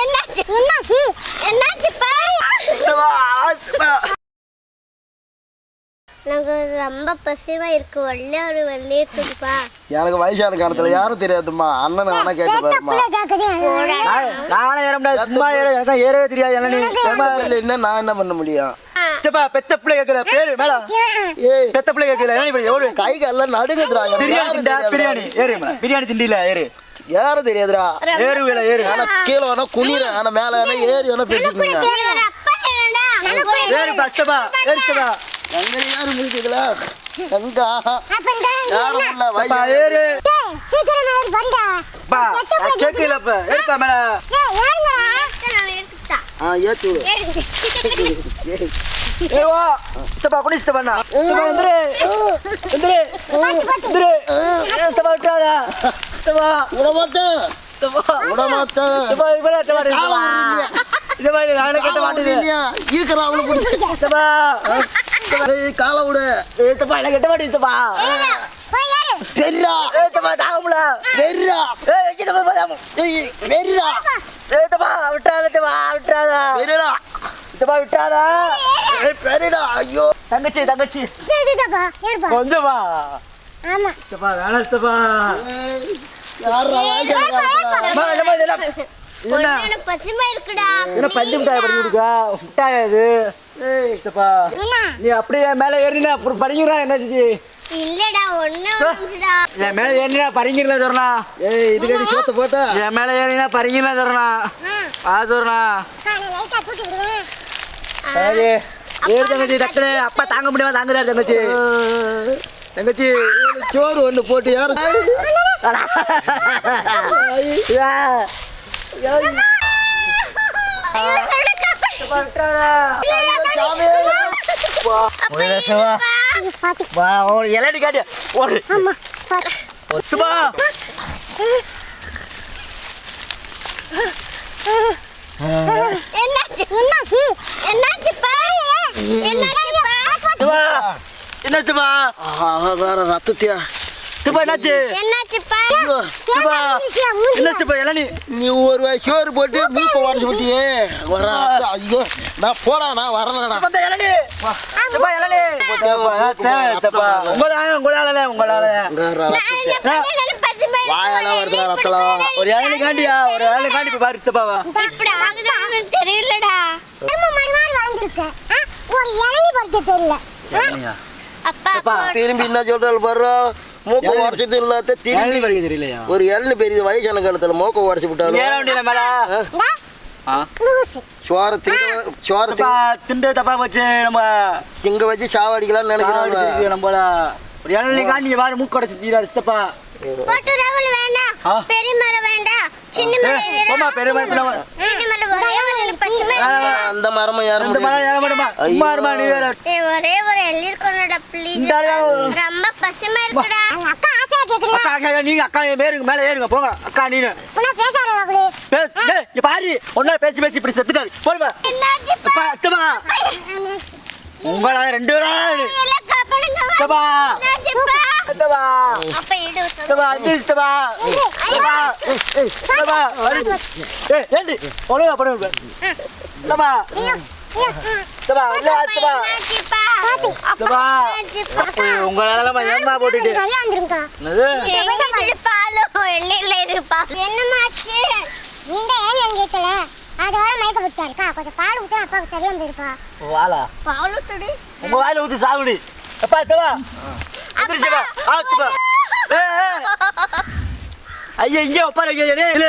என்னாச்சு என்னாச்சு என்னாச்சுப்பா சுபா சுபா எனக்கு ரொம்ப பசிவா இருக்கு. ஒல்லே ஒரு வெள்ளே இருக்குதுப்பா எனக்கு வயசான காலத்துல யாரும் தெரியாதும்மா. அண்ணன் வேணா கேட்டு பாருமா நானே ஏற சும்மா ஏற. எனக்கு ஏறவே தெரியாது. என்ன நான் என்ன பண்ண முடியும்? பெத்த பிள்ளை கேட்கல பேரு மேல. ஏய் பெத்த பிள்ளை கேட்கல இளநீ இப்படி ஓடு. கை கால்லாம் நடுங்குதுடா. பிரியாணி திண்டா பிரியாணி. ஏறு மேல. பிரியாணி திண்டில ஏறு. யாரும் தெரியாதுடா? ஏறு வேலை ஏறு. ஆனா கீழே வேணா குனிறேன் ஆனா மேல வேணா ஏறி வேணா என்னடா? ஏறு பச்சபா ஏறு சுபா எங்க யாரும் முடிச்சதுல எங்க? யாரும் இல்ல பா வயசு ஏறு ஏய். ஏய். காலை ஏய், விடு. ஏ சுபா எனக்கு சுபா போய் ஏறு வெர்ரா ஏ சுபா தாங்க முடியல வெர்ரா ஏ எங்க சுபா போதாம ஏய் வெர்ரா ஏ சுபா விட்டுறாத சுபா விட்டுறாதா வெர்ரா சுபா விட்டுறாதா ஏய் வெர்ரா ஐயோ. தங்கச்சி தங்கச்சி. சரிதாப்பா ஏறுப்பா. கொஞ்சம். வா ஆமா சுபா வேணாம் சுபா யாரா வயசான காலத்துல அம்மா, என்னம்மா இதெல்லாம்? இது என்ன ஒல்லே பசிமா இருக்குடா? என்ன பஞ்சு மிட்டாய் பண்ணி கொடுக்கா? மிட்டாயா சித்தப்பா நீ அப்படியே மேலே ஏறினா அப்புறம் பறிங்கிறா என்னாச்சு? இல்லடா என் மேலே ஏறினா பறிங்கிறல சொல்றா ஏய் சோத்த போட்டா? என் மேலே ஏறினா பறிங்கிறல சொல்றா ஆ. சொல்றா சரி ஏறு தங்கச்சி டக்குனு அப்பா தாங்க முடியாம தாங்குறாரு தங்கச்சி. தங்கச்சி. சோறு ஒண்ணு போட்டு யாரும் இளநீ காட்டு ஓடு ஒரு சிவா. என்னாச்சு என்னாச்சு என்னாச்சுப்பா என்னாச்சுப்பா சிவா. என்ன சிவா ஆஹா, வேற ரத்தத்தியா என்னாச்சு? என்ன சிவா இளநீ? நீ ஒரு சோறு போட்டு மூக்க உடச்சு விட்டியே வர. ஐயோ நான் போடா நான் வரலடா. இளநீ. இளநீ. உங்களால உங்களால. உங்களால வருதுடா ரத்தம் ஒரு காண்டியா? ஒரு இளநீ காண்டி போய் பாரு சித்தப்பாவா இப்படி ஆகுதான்னு தெரியலடா. மாதிரி மாதிரி வளர்ந்துருக்கு ஒரு இளநி பறிக்க தெரியல. அப்பா அப்பா. திரும்பி என்ன சொல்றாரு பாரு? மூக்க உடச்சது இல்லாத இளநீ திரும்பி பறிக்க தெரியலையா ஒரு எள்ளு பெரிய வயசான காலத்துல மூக்க உடச்சு விட்டாலும் திங்க வச்சு சாவடிக்கலாம்னு சாவடிச்சிருக்கு நம்மள. ஒரு இளநீ காண்டி பாரு மூக்கோட சுத்திடா சித்தப்பா. போட்டு ரவல் வேண்டாம் ஆ. பெரிய மரம் வேண்டாம் சின்ன ஏ, மரம் இது போம்மா, பெரிய மரத்துல வா. சின்ன மரம் ஒரே ஒரு பசுமை அந்த மரமும் ஏற முடியாது ஏற சும்மா இருமா நீ வேற. ஏய், ஒரே ஒரு எள்ளி இருக்கணும்டா ப்ளீஸ் இந்த ஆளு- ரொம்ப பசுமை இருக்குடா. அக்கா ஆசையா கேக்குறியா அக்கா அக்கா நீங்க அக்கா ஏறுங்க மேல ஏறுங்க போங்க. அக்கா நீனு. உன பேசாதடா அப்படி பேசு டேய், இங்க பாரு. ஒன்னா பேசி பேசி இப்படி செத்துட்டாரு. போடுமா என்னாச்சு உங்களா ரெண்டு இல்ல சித்தப்பா அஞ்சு சித்தப்பா சித்தப்பா சித்தப்பா வருது. ஏய் ஏண்டி ஒழுங்கா பண்ணுங்க அப்போ உங்களால ஏமா போட்டுட்டு என்னமாச்சு இந்த ஏன் என் கேட்கல அதோட மயக்க விட்டாருக்கா கொஞ்சம் பால் ஊற்றி அப்பாவுக்கு சரியா வந்துருப்பா வாழா பால் ஊத்துடி உங்க வாயில ஊத்தி சாகுடி அப்பா சித்தப்பா எந்திரிச்சுப்பா ஆ சித்தப்பா ஏய், ஏய். ஐயா இங்கே உட்கார ஐயா